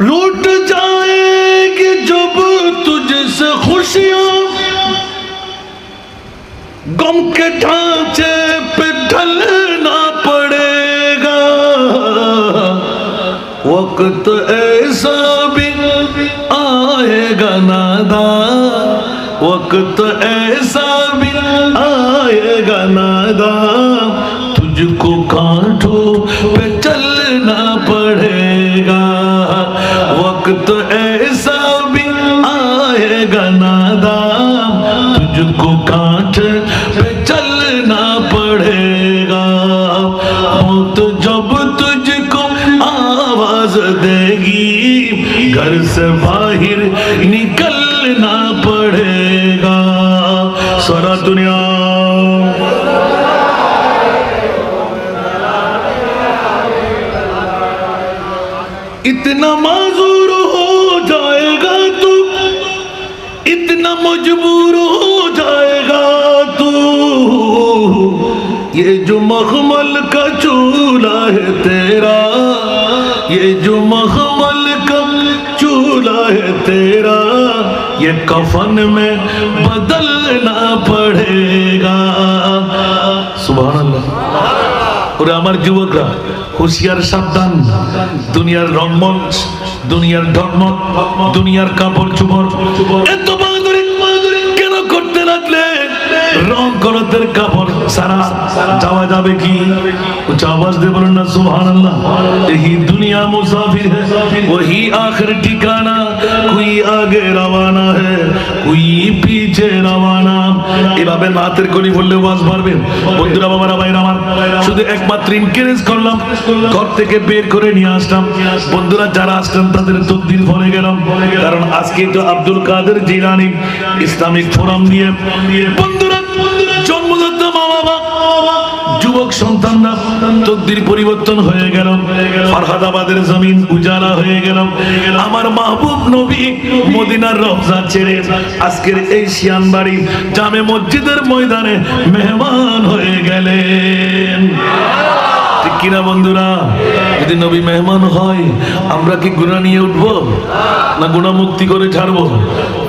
لوٹ جائے گی جب تجھ سے خوشیاں۔ گم کے ڈھانچے پہ ڈھلنا پڑے گا۔ وقت ایسا بھی آئے گا نادا۔ وقت ایسا بھی آئے گا نادا۔ تجھ کو کانٹوں پہ وقت ایسا بھی آئے گا نادام تجھ کو کانٹ پہ چلنا پڑے گا۔ موت جب تجھ کو آواز دے گی، گھر سے بھائی یہ جو مخمل کا چولا ہے تیرا، یہ کفن میں بدلنا پڑے گا۔ سبحان اللہ۔ ওরা আমার যুবকরা হুঁশিয়ার دنیا দুনিয়ার রংমঞ্চ দুনিয়ার ধর্ম দুনিয়ার কাপড় চুপড় এত আমাদের কাপড় সারা যাওয়া যাবে কি? না দুনিয়া মুসাফির ঠিকানা আগে ঘর থেকে বের করে নিয়ে আসলাম। বন্ধুরা, যারা আসলাম তাদের ভরে গেলাম। কারণ আজকে তো আব্দুল কাদের জিরানি ইসলামিক ফোরাম দিয়ে বন্ধুরা জন্মদাতা মা বাবা, যুবক সন্তানরা, তকদির পরিবর্তন হয়ে গেল। জমিন উজালা হয়ে গেল। আমার মাহবুব নবী মদিনার ছেড়ে আজকের এই শিয়ানবাড়ি জামে মসজিদের ময়দানে মেহমান হয়ে গেলেন। ঠিক কিনা বন্ধুরা? যদি নবী মেহমান হয়, আমরা কি গুণা নিয়ে উঠবো? না গুণা মুক্তি করে ছাড়বো?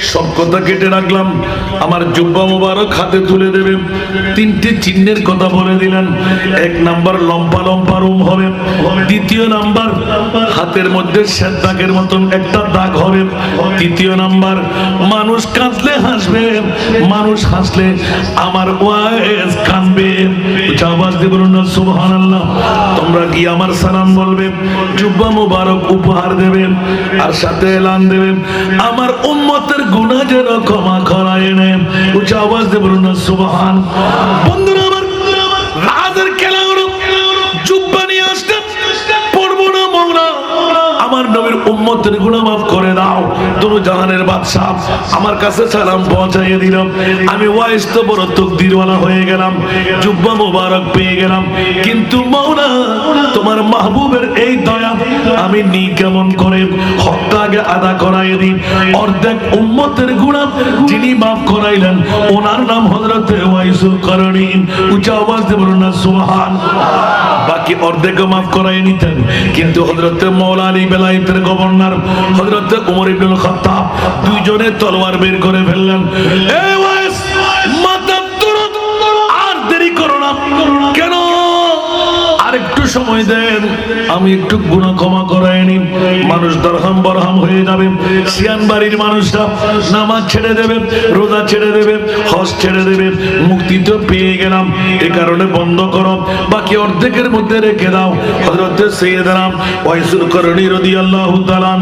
সব কথা কেটে রাখলাম। আমার জুব্বা মোবারক হাতে তুলে দেবে। তিনটে চিহ্নের কথা বলে দিলেন। এক নাম্বার লম্বা লম্বা রুম হবে। দ্বিতীয় নাম্বার হাতের মধ্যে শ্বেত দাগের মতন একটা দাগ হবে। তৃতীয় নাম্বার মানুষ কাঁদলে হাসবে। মানুষ হাসলে আমার ওয়াইস কানবে উচ্চ আওয়াজ দিয়ে বলুন না সুবহানাল্লাহ। তোমরা কি আমার সালাম বলবে, জুব্বা মোবারক উপহার দেবে, আর সাথে এলান দেবে। আমার উম্মতের গুনাহ যেন ক্ষমা করায় নে উচ্চ আওয়াজ দেব না আমার পড়ব না আমার নবীর উম্মতের গুণা মাফ দাও। দুরু জাহানের বাদশাহ, আমার কাছে সালাম পৌঁছাইয়ে দিলাম আমি ওয়াইস তো বড় তকদিরওয়ালা হয়ে গেলাম। জুব্বা মোবারক পেয়ে গেলাম। কিন্তু মৌলা তোমার মাহবুবের এই দয়া আমি নি কেমন করে আগে আদা করাই দিই। অর্ধেক উম্মতের গুণা যিনি মাফ করাইলেন, ওনার নাম হজরতে ওয়াইসুল করণী উঁচা আওয়াজ দিয়ে বলুন না, সুবহান। বাকি অর্ধেক মাফ করাই নিতেন। কিন্তু হজরতে মৌলা আলী বেলায়েতের গভর্নর হজরতে উমর ইবনুল খাত্তাব দুইজনে তলোয়ার বের করে ফেললেন। এই একটু সময় দেন, আমি একটু গুণা ক্ষমা করাই নি মানুষ দরহাম বরহাম হয়ে যাবে। সিয়ান বাড়ির মানুষরা নামাজ ছেড়ে দেবে, রোজা ছেড়ে দেবে, হজ ছেড়ে দেবে। মুক্তি তো পেয়ে গেলাম। এ কারণে বন্ধ করো। বাকি অর্ধেকের মধ্যে রেখে দাও। হযরতে সাইয়েদনা ওয়াইসুল করণী রাদিয়াল্লাহু তাআলা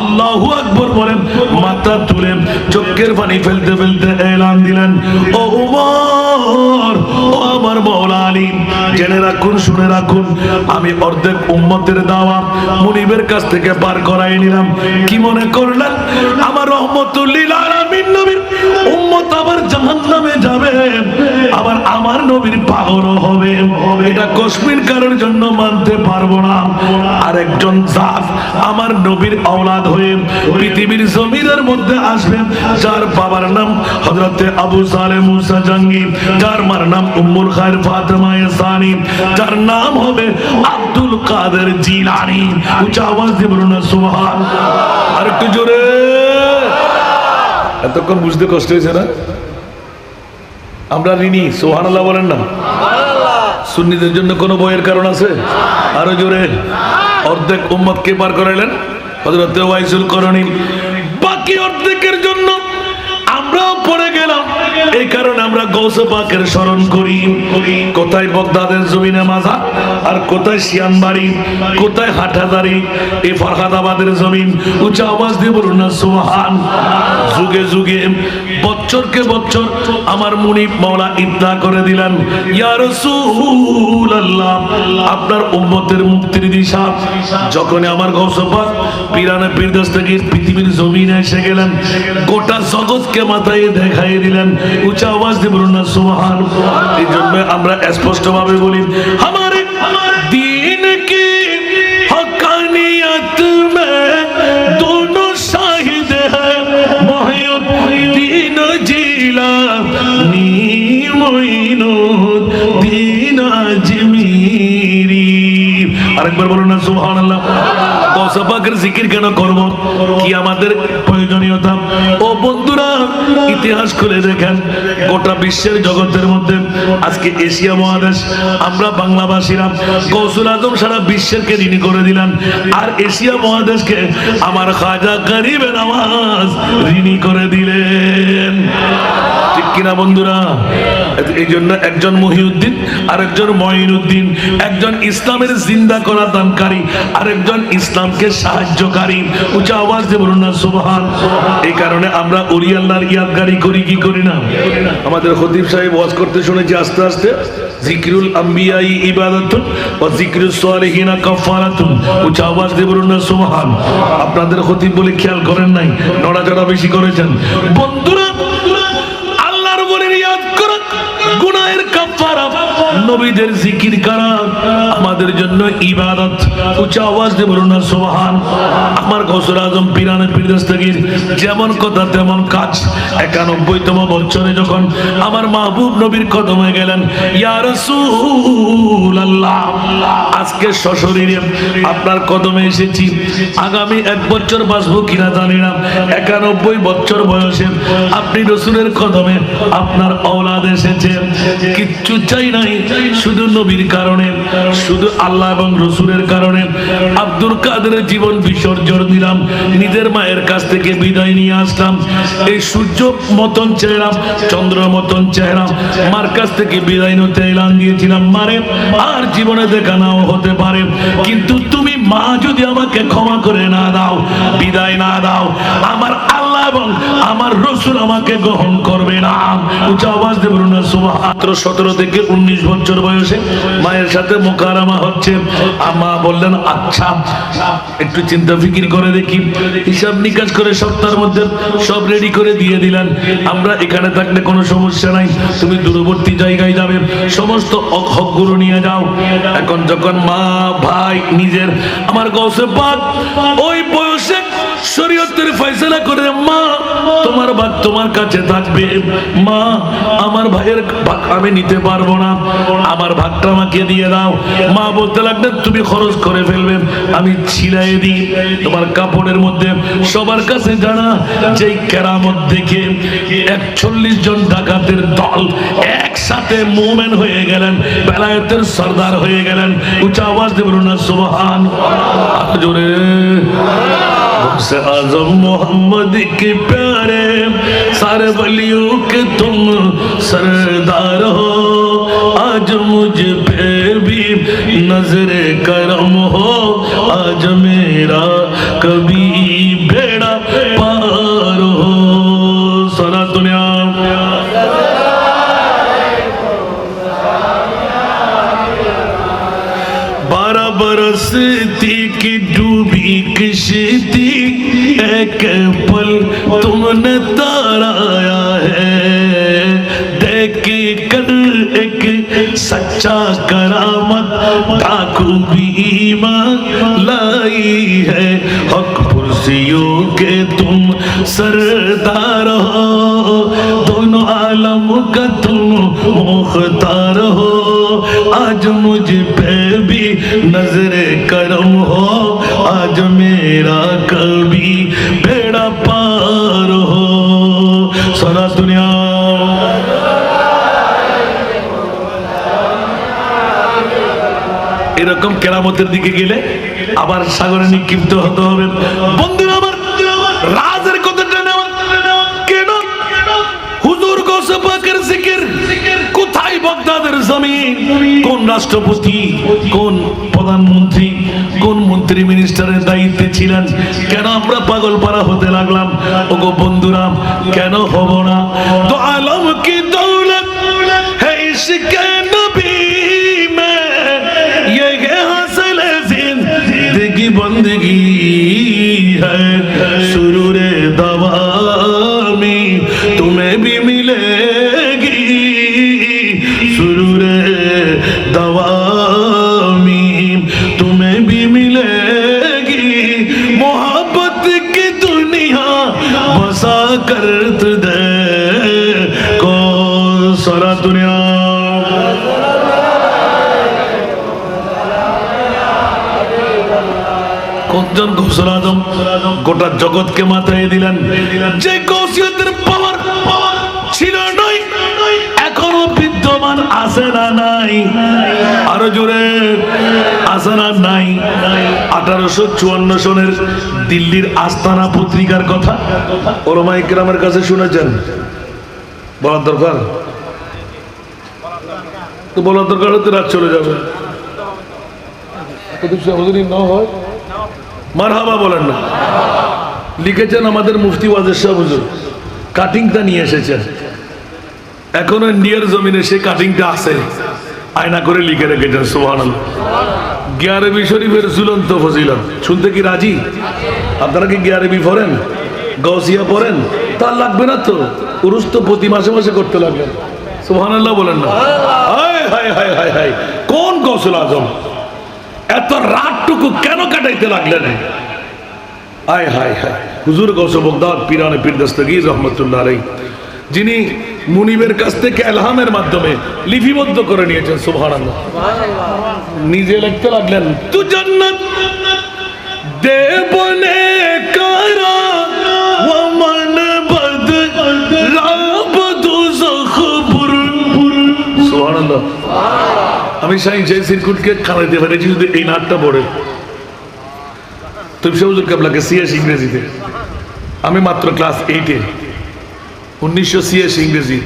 আল্লাহু আকবার বলেন, মাথা তুলে চোখের পানি ফেলতে ফেলতে এলান দিলেন। ও উমর জেনে রাখুন শুনে রাখুন আমি অর্ধেক কাছ থেকে পার নিলাম। কি মনে আমার রহমতুল্লিল দশ কারোর জন্য মানতে পারব না। আর একজন জাত আমার নবীর আওলাদ হয়ে পৃথিবীর জমিনের মধ্যে আসবেন যার বাবার নাম হজরতে আবু সালে মুসা জাঙ্গি যার মার নাম উম্মুল খায়ের ফাতেমা সানি যার নাম হবে আব্দুল কাদের জিলানি। উঁচা আওয়াজ দিয়ে বলুন সুবহান। আর একটু জোরে। এতক্ষণ বুঝতে কষ্ট হয়েছে না? আমরা ঋণী সোহান আল্লাহ বলেন না। সুন্নিদের জন্য কোনো বইয়ের কারণ আছে? আরও জোরে। অর্ধেক উম্মত কে পার করাইলেন হজরত করণী। বাকি অর্ধেকের জন্য আমরাও পড়ে গেলাম। এই কারণে আমরা গৌসে পাকের স্মরণ করি। কোথায় বগদাদের জমিনে মাজা, আর কোথায় শিয়ানবাড়ি, কোথায় হাটাদারি এই ফরহাদাবাদের জমিন। উঁচা আওয়াজ দিয়ে বলুন না, সুবহান। যুগে যুগে বছরকে বছর আমার মুনিব মাওলা ইবদা করে দিলেন। ইয়া রাসূলুল্লাহ, আপনার উম্মতের মুক্তির দিশা। যখন আমার গৌসপাক পিরানা পীরদাস থেকে পৃথিবীর জমিনে এসে গেলেন, গোটা জগৎকে কথাই দেখাই দিলেন, উঁচা আওয়াজ দিয়ে বলুন না, সুবহান। এই জন্য আমরা স্পষ্ট ভাবে বলি, আমার কি হকানিয়ত মে দোনো শাহিদ হ্যায় আজমিরি। আরেকবার বলুন না, সুবহানাল্লাহ। জিকির কেন করব? কি আমাদের প্রয়োজনীয়তা? ও ইতিহাস খুলে দেখেন, গোটা বিশ্বের জগতের মধ্যে আজকে এশিয়া মহাদেশ, আমরা বাংলাভাষীরা গৌসুল আজম সারা বিশ্বেরকে ঋণী করে দিলেন, আর এশিয়া মহাদেশকে আমার খাজা গরিবের আওয়াজ ঋণী করে দিলেন। কিনা বন্ধুরা? এই জন্য একজন মহিউদ্দিন আর একজন মঈনুদ্দিন, একজন ইসলামের জিন্দা করা দানকারী আর একজন ইসলামকে সাহায্যকারী। উঁচা আওয়াজ দিয়ে বলুন না, সুবহান। এই কারণে আমরা উরি আল্লাহর ইয়াদগারি করি, কি করি না? আমাদের খতিব সাহেব ওয়াজ করতে শুনেছি আস্তে আস্তে, জিকরুল আম্বিয়াই ইবাদাতুন ও জিকরুল সালিহিনা কাফারাতুন উঁচা আওয়াজ দিয়ে বলুন না, সুবহান। আপনাদের খতিব বলে খেয়াল করেন নাই, নড়াচড়া বেশি করেছেন। বন্ধুরা নবীদের জিকির করা? আমাদের জন্য ইবাদত। উচ্চ আওয়াজ দিয়ে বলুন না, সুবহান। আমার গৌসুল আজম পিরানে পীরদস্তগীর যেমন কথা, তেমন কাজ। একানব্বইতম বছরে যখন আমার মাহবুব নবীর কদমে গেলেন, ইয়া রাসূলুল্লাহ, আজকে সশরীরে আপনার কদমে এসেছি। আগামী এক বছর বাঁচবো কিনা জানি না। একানব্বই বছর বয়সে আপনি রসুলের কদমে আপনার অওলাদ এসেছে। কিচ্ছু চাই নাই, শুধু নবীর কারণে। শুধু আল্লাহ এবং রসুলের কারণে আব্দুল কাদের জীবন বিসর্জন দিলাম। নিজের মায়ের কাছ থেকে বিদায় নিয়ে আসলাম। এই সূর্য মতন চেহারা, চন্দ্র মতন চেহারা, মার কাছ থেকে বিদায় নিতে এলান দিয়েছিলাম। মারে, আর জীবনে দেখা নাও হতে পারে। কিন্তু তুমি মা যদি আমাকে ক্ষমা করে না দাও, বিদায় না দাও, আমার আল্লাহ এবং আমার রসুল আমাকে গ্রহণ করবে না। আওয়াজ না সতেরো থেকে উনিশ বছর বয়সে মায়ের সাথে মোকারামা হচ্ছে। আমা বললেন আচ্ছা একটু চিন্তা ফিকির করে দেখি। হিসাব নিকাশ করে সপ্তাহের মধ্যে সব রেডি করে দিয়ে দিলেন। আমরা এখানে থাকলে কোনো সমস্যা নাই। তুমি দূরবর্তী জায়গায় যাবে। সমস্ত হকগুলো নিয়ে যাও। এখন যখন মা, ভাই, নিজের, আমার গৌসে পাক, ওই বয়সে শরীয়তের ফয়সালা করে, মা, তোমার ভাগ তোমার কাছে থাকবে। মা, আমার ভাইয়ের ভাগ আমি নিতে পারব না। আমার ভাগটা আমাকে দিয়ে দাও। মা বলতে লাগলেন, তুমি খরচ করে ফেলবে, আমি ছিলাই দিই তোমার কাপড়ের মধ্যে। সবার কাছে জানা, যেই কেরামত দেখে একচল্লিশ জন ডাকাতের দল একসাথে মোমেন হয়ে গেলেন, বেলায়েতের সর্দার হয়ে গেলেন। উচ্চ আওয়াজ দেবেন না সুবহান জোরে। سے اعظم محمد کے پیارے سارے ولیوں کے تم سردار ہو۔ آج مجھ پہ بھی نظر کرم ہو۔ آج میرا کبھی ایک پل تم نے تارایا ہے۔ دیکھ کر ایک سچا کرامت تاکو بھی ایمان لائی ہے۔ حق پرسیوں کے تم سردار ہو۔ دونوں عالم کا تم مختار ہو۔ आज मुझ पे भी नजर करम हो आज मेरा कभी बेड़ा पार हो सारा दुनिया এরকম কেরামতের দিকে গেলে আবার সাগরে নিক্ষিপ্ত হতে হবে বন্ধুরা আমার রাজের কথাটা নেওয়া কেন হুজুর গোসে কোন রাষ্ট্রপতি, কোন প্রধানমন্ত্রী, কোন মন্ত্রী মিনিস্টারের দায়িত্বে ছিলেন? কেন আমরা পাগল পাড়া হতে লাগলাম? ও গো বন্ধুরা, কেন হব না? তো আলম কি দৌলত? ইয়ে শুরু গোটা জগৎকে মাথায় দিলেন। যে কৌশিয়তের পাওয়ার ছিল এখনও বিদ্যমান আছে না নাই। আরও জোরে, আছে না নাই। আঠারোশো চুয়ান্ন সনের দিল্লির আস্তানা পত্রিকার কথা ওরমা ইকরামের কাছে শুনেছেন। বলার দরকার? তো বলার দরকার হতে রাত চলে যাবে। যদি হয় মারহাবা বলেন না। লিখেছেন আমাদের মুফতি ওয়াজের হুজুর। কাটিংটা নিয়ে এসেছেন এখনও ইন্ডিয়ার জমিনে সেই কাটিংটা আছে। আয়না করে লিখে রেখেছেন সোহান গিয়ারবি শরীফের ঝুলন্ত ফজিলত। শুনতে কি রাজি? আপনারা কি গিয়ারবি পড়েন? গৌসিয়া পড়েন? তার লাগবে না তো। উরুস তো প্রতি মাসে মাসে করতে লাগলেন সোহান বলেন না। হায় হায়। কোন গৌসুল আজম? এত রাতটুকু কেন কাটাইতে লাগলেন? আয়, হায় হায়। হুজুর গৌস বগদাদ পিরানে পীর দস্তগীর রহমতুল্লাহ আলাই যিনি মুনিবের কাছ থেকে এলহামের মাধ্যমে লিপিবদ্ধ করে নিয়েছেন, সুবহানাল্লাহ। নিজে লিখতে লাগলেন, তু জান্নাত, দেবনে কারা ওমন বদ, রাব দুজখপুর সুবহানাল্লাহ। আমি সাই জয় সিরকুটকে খানাইতে পেরেছি যদি এই নাটটা পড়ে। তুমি সবুজুর কাবলাকে সিএস ইংরেজিতে। আমি মাত্র ক্লাস এইটে উনিশশো সিএস ইংরেজি।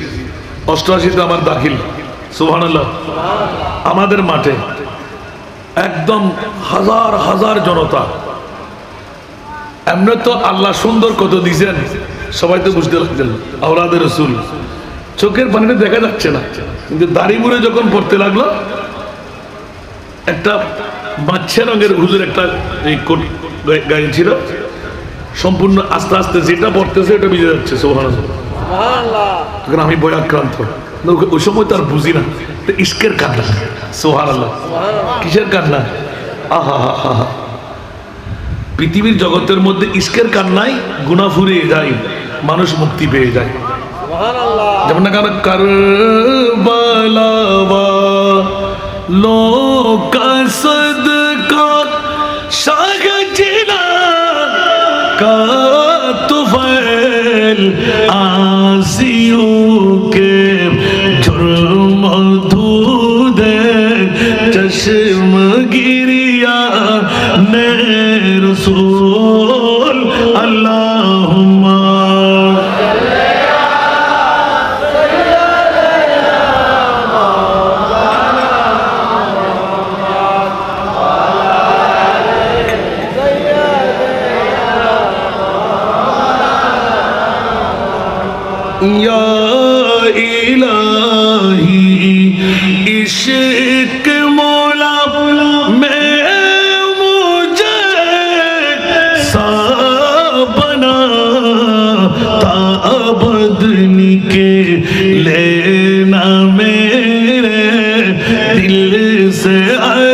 অষ্টআশিতে আমার দাখিল। সুবহানাল্লাহ। আমাদের মাঠে একদম হাজার হাজার জনতা। এমনি তো আল্লাহ সুন্দর কত দিছেন, সবাই তো বুঝতে লাগছেন। আওলাদের রসুল। চোখের পানিটা দেখা যাচ্ছে না। কিন্তু দাড়ি মুড়ে যখন পড়তে লাগল একটা বাচ্চা রঙের হুজুর একটা এই কোট গায়ে ছিল সম্পূর্ণ আস্তে আস্তে যেটা পড়তেছে এটা ভিজে যাচ্ছে সোহান তখন আমি বয়াক্রান্ত। ওই- সময় তো আর বুঝি না। তো ইস্কের কান্না সোহান আল্লাহ কিসের কান্না আহা হা হা হা। পৃথিবীর জগতের মধ্যে ইস্কের কান্নায় গুণা ফুরিয়ে যায় মানুষ মুক্তি পেয়ে যায়। যেমন না কারও করবালাবা লোক সদকা শাহ জিনা কা তুফাইল আসিউ কে জুরম ধুদে চশম গিরিয়া নে রসূল ताबदनी के लेना मेरे दिल से अरमा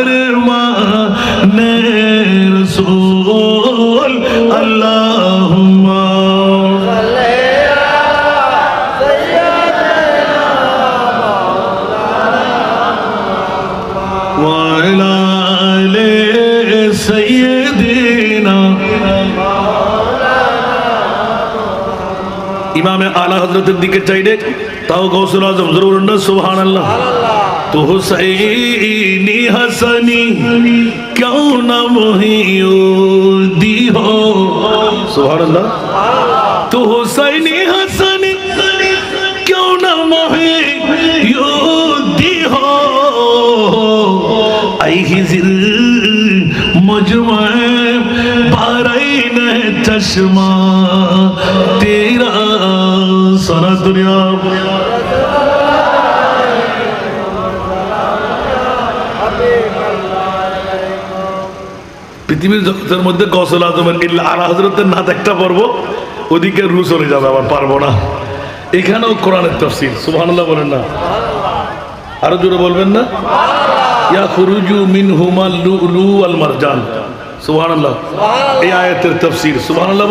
হাজরতের দিকে চাইলে, তাও গৌসুল আজম জরুর সুহান আল্লাহ তো হুসাইনি হাসানি, কেউ না মহিউদি হো সুহান আল্লাহ তো হুসাইনি হাসানি, কেউ না মহিউদি হো আই হিজিল মজমা পারাই না চশমা। দুনিয়া। পৃথিবীর জগতের মধ্যে গসল আজমের ইল্লা আলা হজরতের নাত একটা পর্ব, ওদিকে রু চলে যাবে আবার পারব না। এখানেও কোরআনের তফসিল সুবহানাল্লাহ বলেন না। আরও জোরে বলবেন না? ইয়া খুরুজু মিন হুমাল লু আল মারজান সুবহানাল্লাহ। এই আয়াতের তাফসীর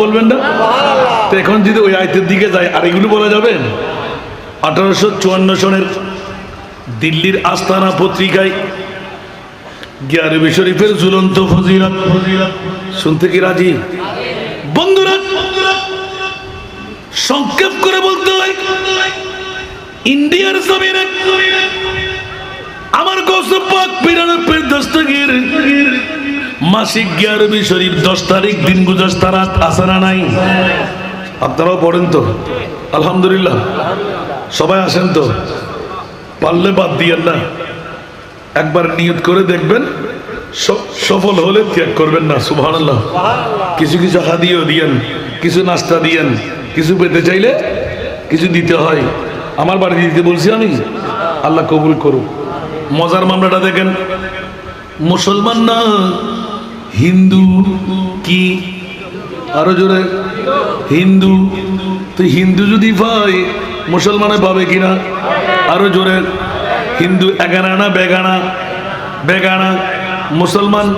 বলবেন না? তো এখন যদি ওই আয়াতের দিকে যাই আর এগুলো বলা যাবে? আঠারোশো চুয়ান্ন সনের দিল্লির আস্তানা পত্রিকায় গিয়ারবি শরীফের ঝুলন্ত ফজিলত। শুনতে কি রাজি? বন্ধুরা সংক্ষেপ করে বলতে হয় ইন্ডিয়ার জমিনে আমার গৌসব পাক দস্তগির মাসিক গিয়ারবি শরীফ, দশ তারিখ দিন গুজাস তারাত আসে না নাই? আপনারাও পড়েন তো। আলহামদুলিল্লাহ। সবাই আসেন তো। পারলে বাদ দিয়েন না। একবার নিয়ত করে দেখবেন সফল হলে ত্যাগ করবেন না, সুবহানাল্লাহ। কিছু কিছু হাদিও দিয়েন, কিছু নাস্তা দিয়েন, কিছু পেতে চাইলে কিছু দিতে হয়। আমার বাড়ি দিতে বলছি আমি, আল্লাহ কবুল করুক। মজার মামলাটা দেখেন, মুসলমান না হিন্দু কি? আরও জোরে। হিন্দু? তো হিন্দু যদি পাই মুসলমানে পাবে কিনা? আরও জোরে। হিন্দু এগানা না বেগানা? বেগানা। মুসলমান?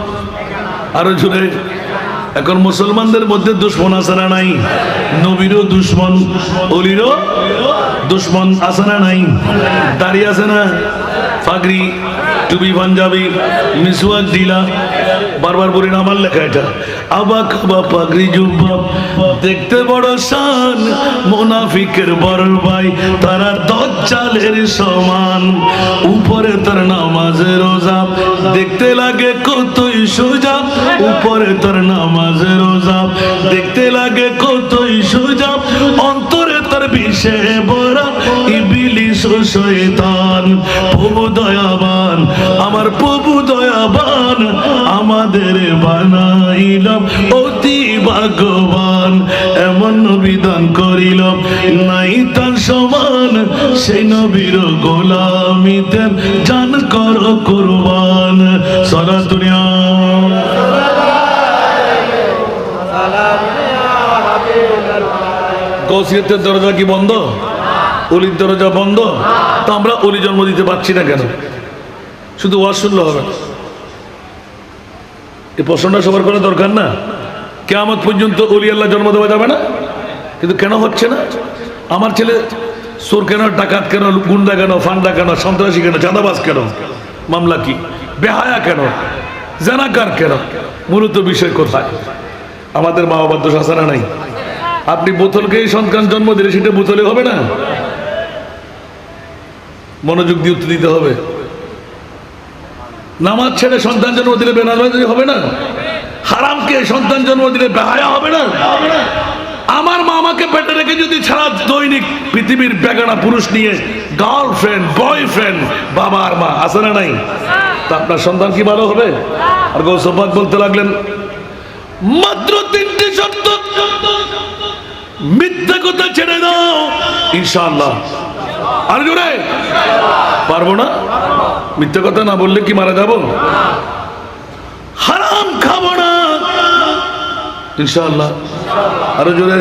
আরও জোরে। এখন মুসলমানদের মধ্যে দুশ্মন আছে না নাই? নবীরও দুশ্মন, অলিরও দুশ্মন আছে না নাই? দাঁড়িয়ে আছে না? ফাগরি টুবি পাঞ্জাবি, মিসওয়াক দিলা বারবার বলি না, আমার লেখা এটা। আবাক বা পাগড়ি দেখতে বড় শান। মোনাফিকের বড় ভাই তারা দজ্জালের সমান। উপরে তার নামাজের রোজা দেখতে লাগে কতই সোজা উপরে তার নামাজের রোজা দেখতে লাগে কতই সোজা অন্তরে তার বিষে বড়া ইবিলিস শয়তান। প্রভু দয়াবান, আমার প্রভু দয়াবান। আমাদের বানাইলাম অতি ভাগ্যবান, এমন বিধান করিল। নাই তার সমান, সেই নবীর গোলামিতে জান কর কুরবান। সারা দুনিয়া। গৌসিয়তের দরজা কি বন্ধ? অলির দরজা বন্ধ? তো আমরা অলি জন্ম দিতে পারছি না কেন? শুধু ওয়াজ শুনলে হবে। এই প্রশ্নটা সবার করা দরকার না। কেমন পর্যন্ত অলি আল্লাহ জন্ম দেওয়া যাবে না। কিন্তু কেন হচ্ছে না? আমার ছেলে সোর কেন, ডাকাত কেন, গুন্ডা কেন, ফান্ডা কেন, সন্ত্রাসী কেন, চাঁদাবাজ কেন? মামলা কি? বেহায়া কেন? জানাকার কেন? মূলত বিষয় কোথায়? আমাদের মা বাবার দোষ আছে না নাই? আপনি বোতলকেই সন্তান জন্ম দিলে সেটা বোতলে হবে না? মনোযোগ দিয়ে উত্তর দিতে হবে। নামাজ ছেড়ে সন্তান জন্ম দিলে বেনামাজি হবে না? হারামকে সন্তান জন্ম দিলে বেহায়া হবে না? আমার মা আমাকে পেটে রেখে যদি ছাড়া দৈনিক পৃথিবীর বেগানা পুরুষ নিয়ে গার্লফ্রেন্ড, বয়ফ্রেন্ড, বাবা আর মা আছে না নাই? তা আপনার সন্তান কি ভালো হবে? আর গৌসবাদ বলতে লাগলেন, মাত্র তিনটি শর্ত। মিথ্যা কথা ছেড়ে দাও, ইনশাআল্লাহ। আর জোরে পারব না? মিথ্যে কথা না বললে কি মারা যাব? হারাম খাব না। ইনশাআল্লাহ। আরও জোরে